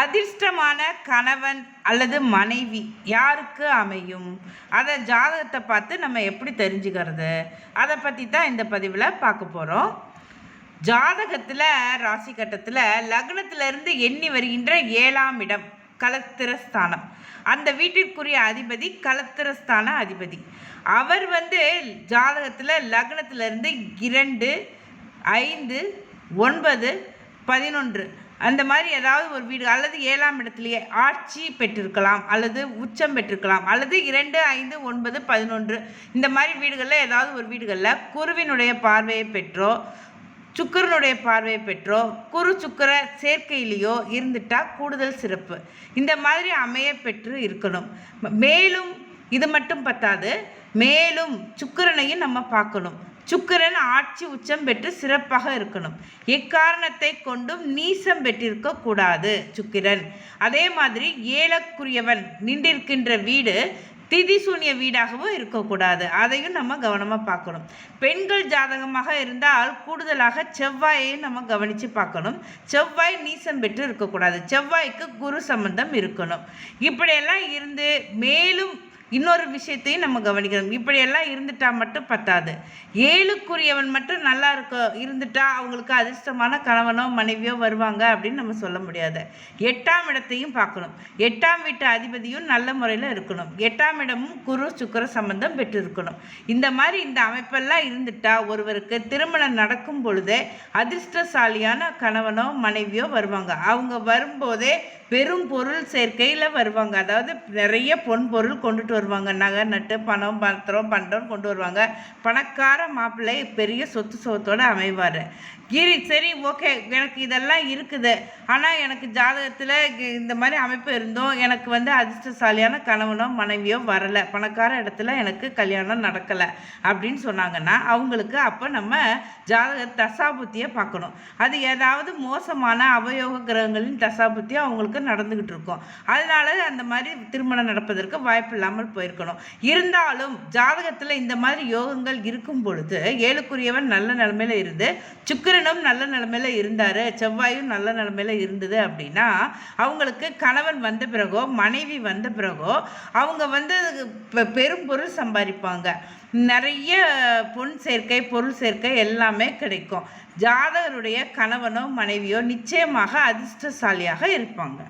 அதிர்ஷ்டமான கணவன் அல்லது மனைவி யாருக்கு அமையும்? அதை ஜாதகத்தை பார்த்து நம்ம எப்படி தெரிஞ்சுக்கிறது? அதை பற்றி தான் இந்த பதிவில் பார்க்க போகிறோம் ஜாதகத்தில் ராசி கட்டத்தில் லக்னத்திலிருந்து எண்ணி வருகின்ற ஏழாம் இடம் கலத்திரஸ்தானம். அந்த வீட்டிற்குரிய அதிபதி கலத்திரஸ்தான அதிபதி. அவர் வந்து ஜாதகத்தில் லக்னத்திலிருந்து இரண்டு ஐந்து ஒன்பது பதினொன்று அந்த மாதிரி ஏதாவது ஒரு வீடு அல்லது ஏழாம் இடத்துலையே ஆட்சி பெற்றிருக்கலாம் அல்லது உச்சம் பெற்றிருக்கலாம் அல்லது இரண்டு ஐந்து ஒன்பது பதினொன்று இந்த மாதிரி வீடுகளில் ஏதாவது ஒரு வீடுகளில் குருவினுடைய பார்வையை பெற்றோ சுக்கரனுடைய பார்வையை பெற்றோ குரு சுக்கர சேர்க்கையிலேயோ இருந்துட்டா கூடுதல் சிறப்பு. இந்த மாதிரி அமைய பெற்று இருக்கணும். மேலும் இது மட்டும் பத்தாது மேலும் சுக்கிரனையும் நம்ம பார்க்கணும். சுக்கிரன் ஆட்சி உச்சம் பெற்று சிறப்பாக இருக்கணும். எக்காரணத்தை கொண்டும் நீசம் பெற்றிருக்க கூடாது சுக்கிரன். அதே மாதிரி ஏலக்குரியவன் நின்றிருக்கின்ற வீடு திதி சூனிய வீடாகவும் இருக்கக்கூடாது. அதையும் நம்ம கவனமாக பார்க்கணும். பெண்கள் ஜாதகமாக இருந்தால் கூடுதலாக செவ்வாயையும் நம்ம கவனித்து பார்க்கணும். செவ்வாய் நீசம் பெற்று இருக்கக்கூடாது. செவ்வாய்க்கு குரு சம்பந்தம் இருக்கணும். இப்படியெல்லாம் இருந்து மேலும் இன்னொரு விஷயத்தையும் நம்ம கவனிக்கணும். இப்படியெல்லாம் இருந்துட்டா மட்டும் பத்தாது. ஏழுக்குரியவன் மட்டும் நல்லா இருக்க இருந்துட்டா அவங்களுக்கு அதிர்ஷ்டமான கணவனோ மனைவியோ வருவாங்க அப்படின்னு நம்ம சொல்ல முடியாது. எட்டாம் இடத்தையும் பார்க்கணும். எட்டாம் வீட்டு அதிபதியும் நல்ல முறையில் இருக்கணும். எட்டாம் இடமும் குரு சுக்கர சம்பந்தம் பெற்று இருக்கணும் இந்த மாதிரி இந்த அமைப்பெல்லாம் இருந்துட்டா ஒருவருக்கு திருமணம் நடக்கும் பொழுதே அதிர்ஷ்டசாலியான கணவனோ மனைவியோ வருவாங்க. அவங்க வரும்போதே பெரும் பொருள் சேர்க்கையில் வருவாங்க. அதாவது நிறைய பொன் பொருள் கொண்டுட்டு வருவாங்க. நகை நட்டு பணம் பத்திரம் பண்டம் கொண்டு வருவாங்க. பணக்கார மாப்பிள்ளை பெரிய சொத்து சொத்தோடு அமைவார். கிரி சரி ஓகே எனக்கு இதெல்லாம் இருக்குது. ஆனால் எனக்கு ஜாதகத்தில் இந்த மாதிரி அமைப்பு இருந்தோம் எனக்கு வந்து அதிர்ஷ்டசாலியான கணவனோ மனைவியோ வரலை. பணக்கார இடத்துல எனக்கு கல்யாணம் நடக்கலை அப்படின்னு சொன்னாங்கன்னா அவங்களுக்கு அப்போ நம்ம ஜாதக தசாபுத்தியை பார்க்கணும். அது ஏதாவது மோசமான அவயோக கிரகங்களின் தசாபுத்தி அவங்களுக்கு நடந்துக்கிட்டு இருக்கும் அதனால அந்த மாதிரி திருமணம் நடப்பதற்கு வாய்ப்பு இல்லாமல் போயிருக்கணும். இருந்தாலும் ஜாதகத்தில் இந்த மாதிரி யோகங்கள் இருக்கும் பொழுது ஏழுக்குரியவன் நல்ல நிலமையில இருந்து சுக்கிரனும் நல்ல நிலமையில இருந்தார் செவ்வாயும் நல்ல நிலமையில இருந்தது அப்படின்னா அவங்களுக்கு கணவன் வந்த பிறகோ மனைவி வந்த பிறகோ அவங்க வந்து பெ- பெரும் பொருள் சம்பாதிப்பாங்க. நிறைய பொன் சேர்க்கை பொருள் சேர்க்கை எல்லாமே கிடைக்கும். ஜாதகருடைய கணவனோ மனைவியோ நிச்சயமாக அதிர்ஷ்டசாலியாக இருப்பாங்க.